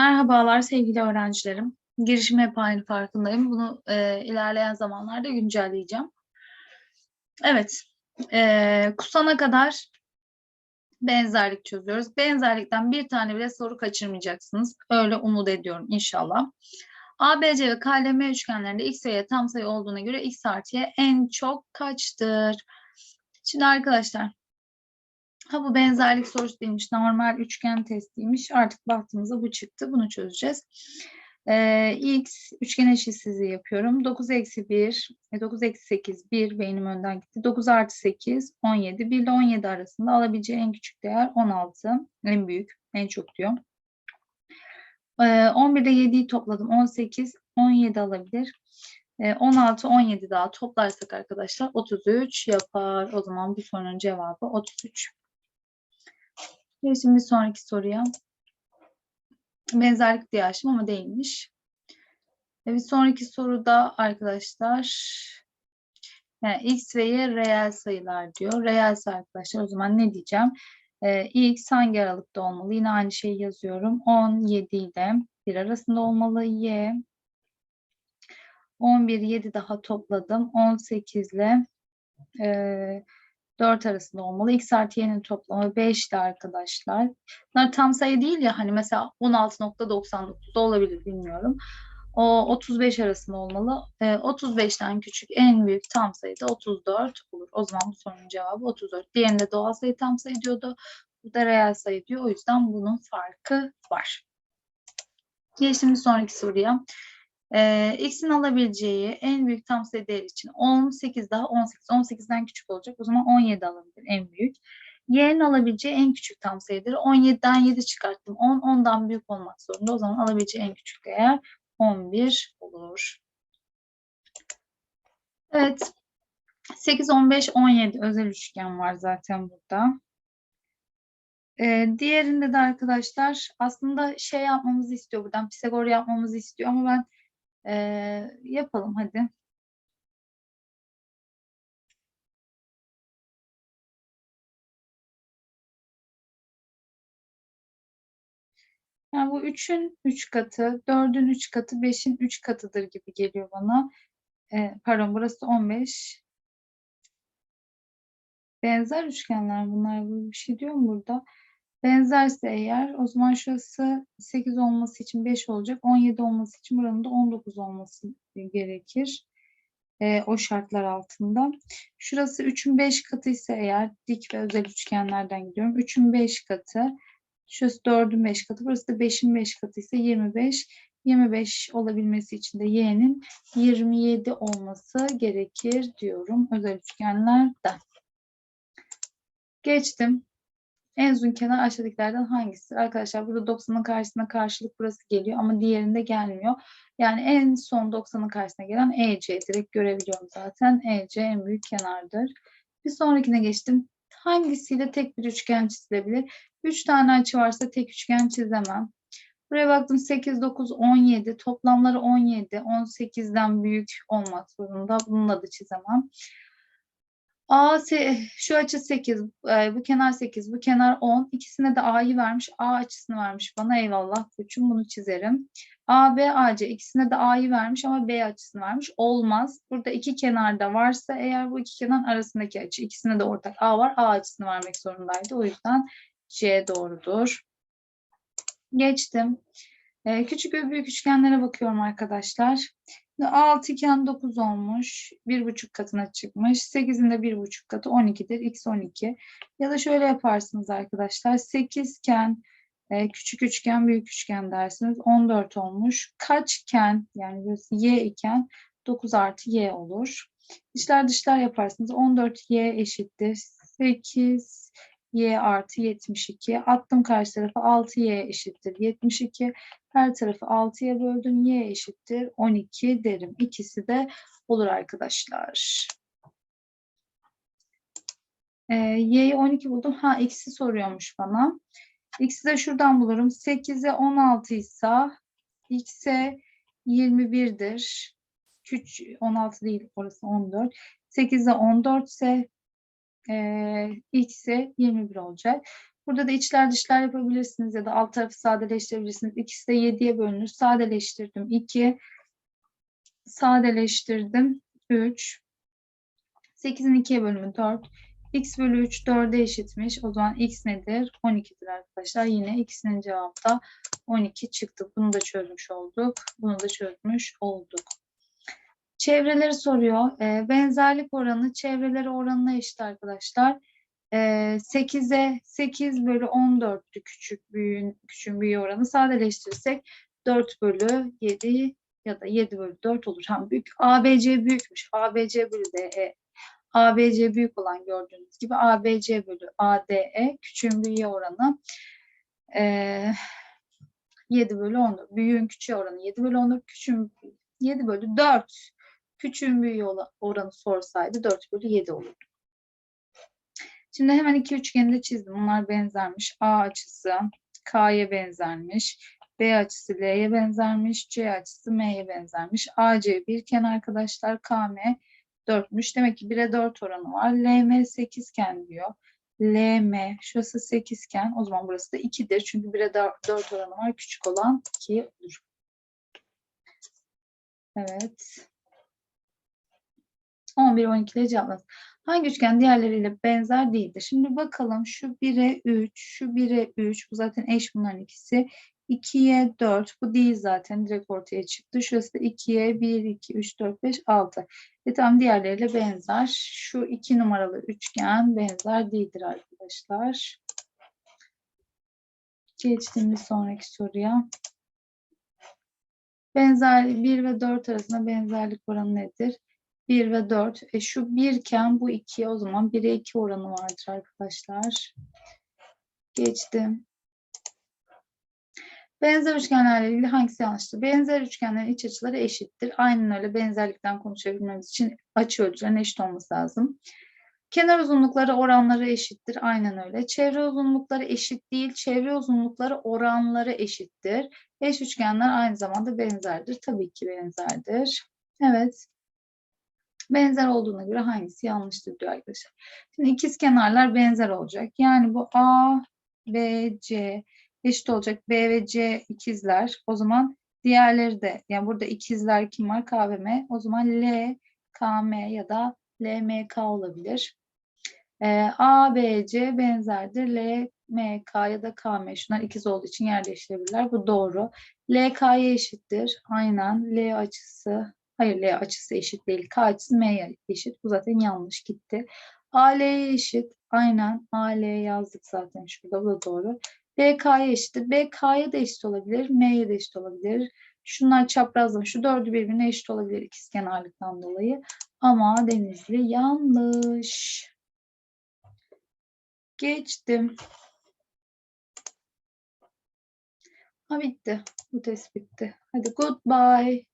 Merhabalar sevgili öğrencilerim. Girişim hep aynı farkındayım. Bunu e, ilerleyen zamanlarda güncelleyeceğim. Evet, e, kusana kadar benzerlik çözüyoruz. Benzerlikten bir tane bile soru kaçırmayacaksınız. Öyle umut ediyorum inşallah. ABC ve KLM üçgenlerinde x y tam sayı olduğuna göre x artı y en çok kaçtır? Şimdi arkadaşlar Ha bu benzerlik sorusu değilmiş. Normal üçgen testiymiş. Artık baktığımızda bu çıktı. Bunu çözeceğiz. Ee, x üçgen eşitsizliği yapıyorum. 9 eksi 1, 9 eksi 8, 1 beynim önden gitti. 9 artı 8, 17. 1 ile 17 arasında alabileceği en küçük değer 16. En büyük, en çok diyor. Ee, 11 ile 7'yi topladım. 18, 17 alabilir. 16, 17 daha toplarsak arkadaşlar 33 yapar. O zaman bu sorunun cevabı 33. Şimdi sonraki soruya. Benzerlik diye açtım ama değilmiş. Bir sonraki soruda arkadaşlar yani x ve y reel sayılar diyor. Reel sayı arkadaşlar o zaman ne diyeceğim? Ee, x hangi aralıkta olmalı? Yine aynı şeyi yazıyorum. 17 ile 1 arasında olmalı. Y 11, 7 daha topladım. 18 ile e, 4 arasında olmalı. X artı y'nin toplamı 5'ti arkadaşlar. Bunlar tam sayı değil ya hani mesela 16.99 da olabilir bilmiyorum. O 35 arasında olmalı. E, 35'ten küçük en büyük tam sayı da 34 olur. O zaman bu sorunun cevabı 34. Diğerinde doğal sayı tam sayı diyordu. Bu da reel sayı diyor. O yüzden bunun farkı var. Geçtim bir sonraki soruya. Ee, x'in alabileceği en büyük tam sayı değer için 18 daha 18. 18'den küçük olacak. O zaman 17 alabilir en büyük. Y'nin alabileceği en küçük tam sayıdır. 17'den 7 çıkarttım. 10, 10'dan büyük olmak zorunda. O zaman alabileceği en küçük değer 11 olur. Evet. 8, 15, 17 özel üçgen var zaten burada. Ee, diğerinde de arkadaşlar aslında şey yapmamızı istiyor buradan. Pisagor yapmamızı istiyor ama ben ee, yapalım hadi. Yani bu 3'ün 3 katı, 4'ün 3 katı, 5'in 3 katıdır gibi geliyor bana. Ee, pardon burası 15. Benzer üçgenler bunlar. Bu bir şey diyor mu burada? Benzerse eğer o zaman şurası 8 olması için 5 olacak. 17 olması için buranın da 19 olması gerekir. E, o şartlar altında. Şurası 3'ün 5 katı ise eğer dik ve özel üçgenlerden gidiyorum. 3'ün 5 katı. Şurası 4'ün 5 katı. Burası da 5'in 5 katı ise 25. 25 olabilmesi için de y'nin 27 olması gerekir diyorum özel üçgenlerden. Geçtim. En uzun kenar aşağıdakilerden hangisi? Arkadaşlar burada 90'ın karşısına karşılık burası geliyor ama diğerinde gelmiyor. Yani en son 90'ın karşısına gelen EC direkt görebiliyorum zaten. EC en büyük kenardır. Bir sonrakine geçtim. Hangisiyle tek bir üçgen çizilebilir? 3 tane açı varsa tek üçgen çizemem. Buraya baktım 8, 9, 17. Toplamları 17. 18'den büyük olmak zorunda. Bununla da çizemem. A şu açı 8, e, bu kenar 8, bu kenar 10. İkisine de A'yı vermiş. A açısını vermiş bana. Eyvallah koçum bunu çizerim. A, B, AC ikisine de A'yı vermiş ama B açısını vermiş. Olmaz. Burada iki kenarda varsa eğer bu iki kenar arasındaki açı ikisine de ortak A var. A açısını vermek zorundaydı. O yüzden C doğrudur. Geçtim. Ee, küçük ve büyük üçgenlere bakıyorum arkadaşlar. 6 iken 9 olmuş. 1,5 katına çıkmış. 8'in de 1,5 katı 12'dir. X 12. Ya da şöyle yaparsınız arkadaşlar. 8 iken e, küçük üçgen büyük üçgen dersiniz. 14 olmuş. Kaçken yani y iken 9 artı y olur. Dışlar dışlar yaparsınız. 14 y eşittir. 8 y artı 72. Attım karşı tarafa 6y eşittir 72. Her tarafı 6'ya böldüm. Y eşittir 12 derim. İkisi de olur arkadaşlar. Ee, y'yi 12 buldum. Ha x'i soruyormuş bana. X'i de şuradan bulurum. 8'e 16 ise x'e 21'dir. Küç 16 değil orası 14. 8'e 14 ise e, x'e 21 olacak. Burada da içler dışlar yapabilirsiniz ya da alt tarafı sadeleştirebilirsiniz. İkisi de 7'ye bölünür. Sadeleştirdim 2. Sadeleştirdim 3. 8'in 2'ye bölümü 4. x bölü 3 4'e eşitmiş. O zaman x nedir? 12'dir arkadaşlar. Yine ikisinin cevabı da 12 çıktı. Bunu da çözmüş olduk. Bunu da çözmüş olduk. Çevreleri soruyor. Ee, benzerlik oranı çevreleri oranına eşit arkadaşlar. Ee, 8'e 8 bölü 14'tü küçük büyüğün küçüğün büyüğü oranı. Sadeleştirirsek 4 bölü 7 ya da 7 bölü 4 olur. Hem büyük. ABC büyükmüş. ABC bölü DE. ABC büyük olan gördüğünüz gibi ABC bölü ADE küçüğün büyüğe oranı ee, 7 bölü 14. Büyüğün küçüğe oranı 7 bölü 14. Küçüğün 7 bölü 4. Küçüğün büyüğe oranı sorsaydı 4 bölü 7 olurdu. Şimdi hemen iki üçgeni de çizdim. Bunlar benzermiş. A açısı K'ya benzermiş. B açısı L'ye benzermiş. C açısı M'ye benzermiş. AC bir kenar arkadaşlar. KM 4'müş. Demek ki 1'e 4 oranı var. LM 8 iken diyor. LM şurası 8 iken o zaman burası da 2'dir. Çünkü 1'e 4 oranı var. Küçük olan 2 olur. Evet. 11 12 ile cevapladınız. Hangi üçgen diğerleriyle benzer değildir? Şimdi bakalım şu 1'e 3, şu 1'e 3. Bu zaten eş bunların ikisi. 2'ye 4. Bu değil zaten. Direkt ortaya çıktı. Şurası da 2'ye 1, 2, 3, 4, 5, 6. E tamam diğerleriyle benzer. Şu 2 numaralı üçgen benzer değildir arkadaşlar. Geçtim bir sonraki soruya. Benzer 1 ve 4 arasında benzerlik oranı nedir? 1 ve 4. E şu 1 iken bu 2 o zaman 1'e 2 oranı vardır arkadaşlar. Geçtim. Benzer üçgenlerle ilgili hangisi yanlıştır? Benzer üçgenlerin iç açıları eşittir. Aynen öyle benzerlikten konuşabilmemiz için açı ölçülerinin eşit olması lazım. Kenar uzunlukları oranları eşittir. Aynen öyle. Çevre uzunlukları eşit değil. Çevre uzunlukları oranları eşittir. Eş üçgenler aynı zamanda benzerdir. Tabii ki benzerdir. Evet. Benzer olduğuna göre hangisi yanlıştır diyor arkadaşlar. Şimdi ikiz kenarlar benzer olacak. Yani bu A, B, C eşit olacak. B ve C ikizler. O zaman diğerleri de yani burada ikizler kim var? K ve M. O zaman L, K, M ya da L, M, K olabilir. Ee, A, B, C benzerdir. L, M, K ya da K, M. Şunlar ikiz olduğu için yer değiştirebilirler. Bu doğru. L, K'ya eşittir. Aynen. L açısı Hayır L açısı eşit değil. K açısı M'ye eşit. Bu zaten yanlış gitti. AL'ye eşit. Aynen AL yazdık zaten şurada. Bu da doğru. BK'ya eşittir. BK'ya da eşit olabilir. M'ye de eşit olabilir. Şunlar çaprazlama. Şu dördü birbirine eşit olabilir ikizkenarlıktan dolayı. Ama Denizli yanlış. Geçtim. Ha bitti. Bu test bitti. Hadi goodbye.